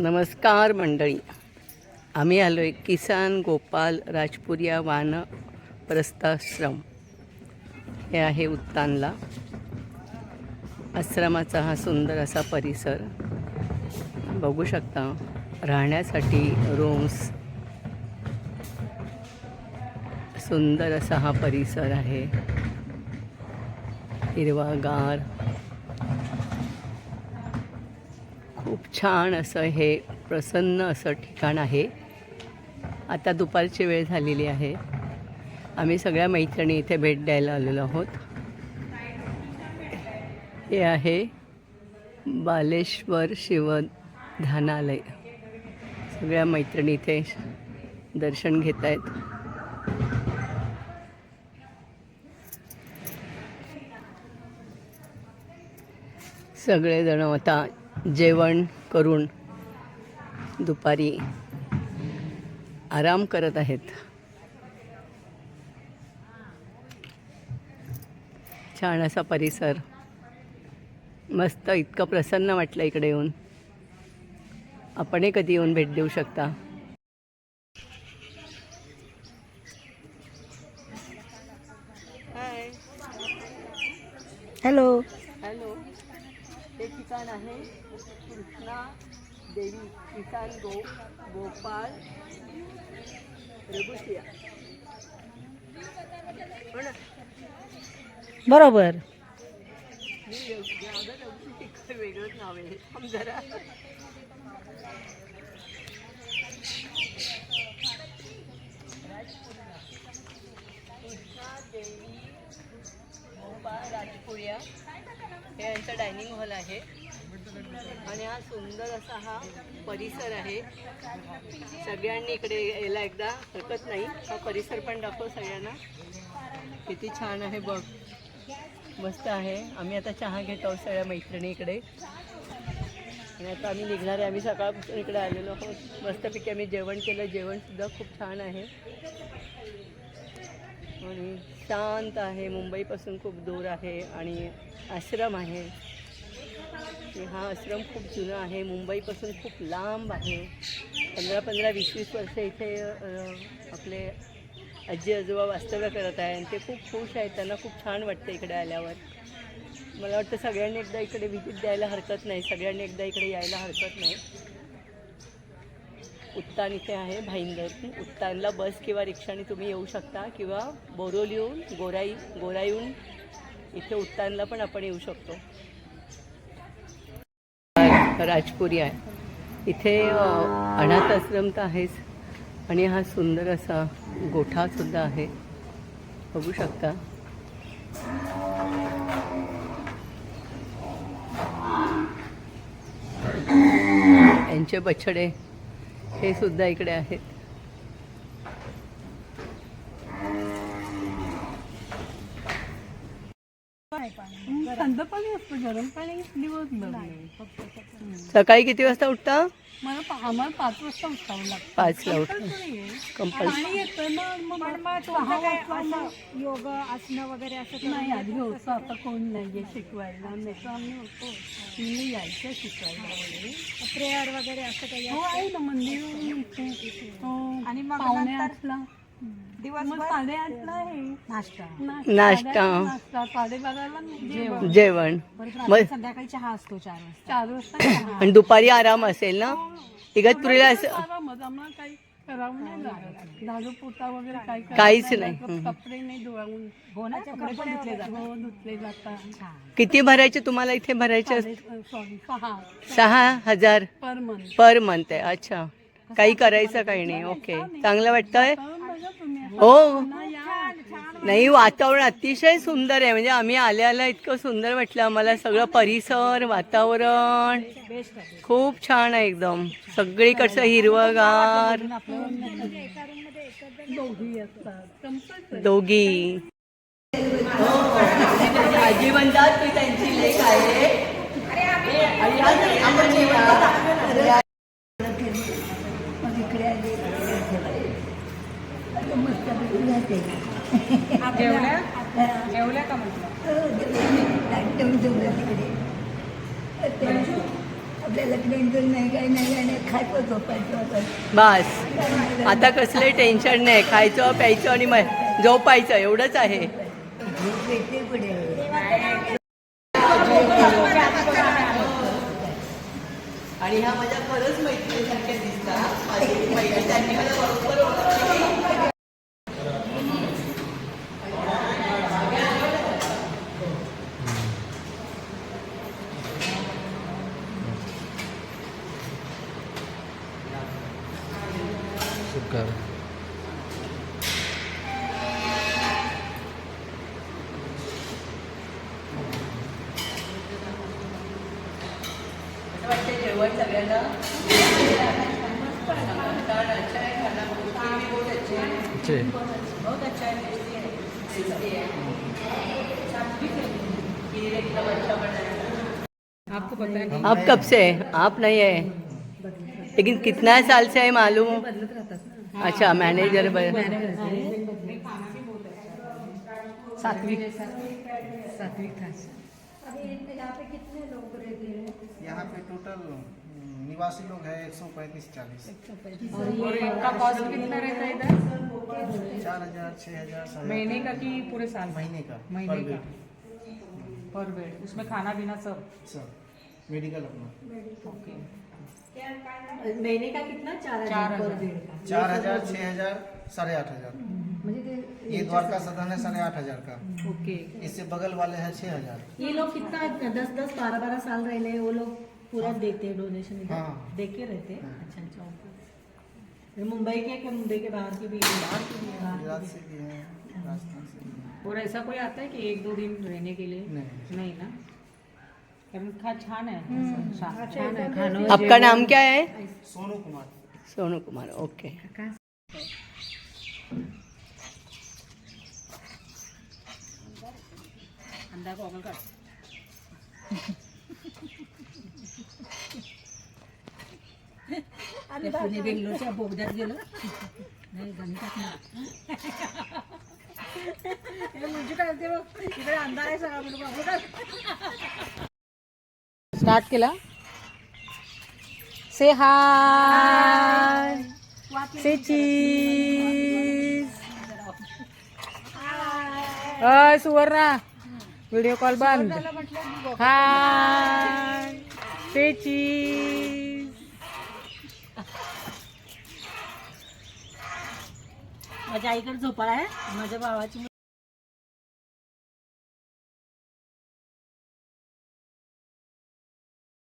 नमस्कार मंडळी. आम्ही आलो आहे किसान गोपाल राजपुरिया वान प्रस्थाश्रम. हे आहे उत्तानला. आश्रमाचा हा सुंदर असा परिसर. बघू शकता राहण्यासाठी रूम्स सुंदर असा हा परिसर आहे. हिरवागार खूप छान असं हे प्रसन्न असं ठिकाण आहे. आता दुपारची वेळ झालेली आहे. आम्ही सगळ्या मैत्रिणी इथे भेट द्यायला आलेलो आहोत. हे आहे बालेश्वर शिवधानालय. सगळ्या मैत्रिणी इथे दर्शन घेत आहेत. सगळेजण आता जेवण करून दुपारी आराम करत आहेत. छान असा परिसर. मस्त इतकं प्रसन्न वाटलं इकडे येऊन. आपणही कधी येऊन भेट देऊ शकता. हाय हॅलो हॅलो हे ठिकाण आहे. कृष्णा देवी किसान गो गोपाळ रघुशिया बरोबर. वेगळंच नाव आहे. जरा. कृष्णा देवी गोपाळ राजपुरिया. हे यांचं डायनिंग हॉल आहे. आणि हा सुंदर असा हा परिसर आहे. सगळ्यांनी इकडे यायला एकदा हरकत नाही. हा परिसर पण दाखव सगळ्यांना. किती छान आहे बघ. मस्त आहे. आम्ही आता चहा घेत आहोत सगळ्या मैत्रिणी इकडे. आणि आता आम्ही निघणार आहे. आम्ही सकाळपासून इकडे आलेलो आहोत. मस्तपैकी आम्ही जेवण केलं. जेवणसुद्धा खूप छान आहे. आणि शांत आहे. मुंबईपासून खूप दूर आहे आणि आश्रम आहे. हा आश्रम खूप जुना आहे. मुंबईपासून खूप लांब आहे. पंधरा पंधरा वीस वीस वर्ष इथे आपले आजी आजोबा वास्तव्य करत आहे आणि ते खूप खुश आहेत. त्यांना खूप छान वाटतं इकडे आल्यावर. मला वाटतं सगळ्यांनी एकदा इकडे व्हिजिट द्यायला हरकत नाही. सगळ्यांनी एकदा इकडे यायला हरकत नाही. उत्तान इथे आहे भाईंदर उत्तानला बस किंवा रिक्षाने तुम्ही येऊ शकता किंवा बोरोलीहून गोराई गोराईहून इथे उत्तानला पण आपण येऊ शकतो. राजपुरी आहे. इथे अनाथ आश्रम तर आहेच आणि हा सुंदर असा गोठासुद्धा आहे. बघू शकता. यांचे बछडे हे सुद्धा इकडे आहेत. थंड पाणी असतं गरम पाणी दिवसभर सकाळी. किती वाजता उठता? मला आम्हाला पाच वाजता उठावं लागतं. पाचला आहे. कंपल्सरी. पाणी येतं मग मग योग आसनं वगैरे असं नाही आधी घेता? होतं आता कोण नाहीये शिकवायला. नाही तर आम्ही होतो. मी यायचं शिकवायला वगैरे. प्रेयर वगैरे असं काही हो आहे ना मंदिर हो. आणि मग नंतर आठला मग दिवसभर? साडेआठला आहे. नाश्ता. नाश्ता. साडेआठला नाश्ता. साडेबाराला जेवण. जेवण. बरं मग संध्याकाळी चहा असतो चार वाजता. चार वाजता. आणि दुपारी आराम असेल ना? इगतपुरीला असं आरामच आम्हाला काही झाडू पोता वगैरे काही करावं काहीच नाही. हं. कपडे नाही धुवावून हो धुतले जातात. किती भरायचे तुम्हाला इथे भरायचे सॉरी सहा. सहा हजार. पर मंथ पर मंथ आहे. अच्छा. काही करायचं काही नाही. ओके चांगलं वाटतंय? हो. नाही वातावरण अतिशय सुंदर आहे. म्हणजे आम्ही आल्या आल्या इतकं सुंदर वाटलं. आम्हाला सगळं परिसर वातावरण खूप छान आहे एकदम. सगळीकडचं हिरवगार. दोघी. दोघी आजी म्हणतात की त्यांची लेख आहे आणि आज आपण जेवण जेवल्या जेवल्या का नाही काही नाही खायचं झोपायचं. बस. आता कसले टेन्शन नाही. खायचं प्यायचं आणि मग झोपायचं. एवढंच आहे. झोप येते पुढे. आणि ह्या माझ्या खरंच मैत्रिणीसारख्या दिसतात माझी मैत्रीण त्यांनी मला बरोबर ओळखली. है अच्छा है आपको पता है आप कब से? आप नहीं है? लेकिन कितना साल से है मालूम? अच्छा मैनेजर सात्विक सात्विक था यहाँ पे टोटल निवासी लोग हैं एक सौ पैंतीस चालीस। और इनका कॉस्ट कितना रहता है इधर? चार हजार छः हजार सात हजार। महीने का कि पूरे साल? का? महीने का महीने पर का। पर बेड उसमें खाना पीना सब? सब। मेडिकल अपना। ओके। महिने का कितना? चार चार हज़ार। चार हज़ार छः हज़ार साढ़े आठ हज़ार। ये द्वारका सदन है साढ़े आठ हज़ार का। ओके। इससे बगल वाले हैं छः हज़ार। ये लोग कितना दस दस बारह बारह साल रहे वो लोग पूरा देते हैं डोनेशन हाँ। दे के रहते हैं? अच्छा अच्छा मुंबई के कि मुंबई के बाहर के भी बाहर के भी गुजरात से भी हैं राजस्थान से और ऐसा कोई आता है कि एक दो दिन रहने के लिए? नहीं। नहीं ना? छान आहे असं छान छान आहे खाणं आपका नाम क्या है? सोनू कुमार। सोनू कुमार ओके। अंडा गॉगल काढ ते पुणे बेंगलोरच्या बोगद्यात गेलो? नाही गणितात नाही. हे म्हणजे काय होते बघ इकडे अंधार आहे सगळा म्हणून बाबू काय स्टार्ट केला. Say hi say cheese hi Suvarna video call बंद हाय से चीज माझ्या आईकडे झोपाळा आहे. माझ्या भावाची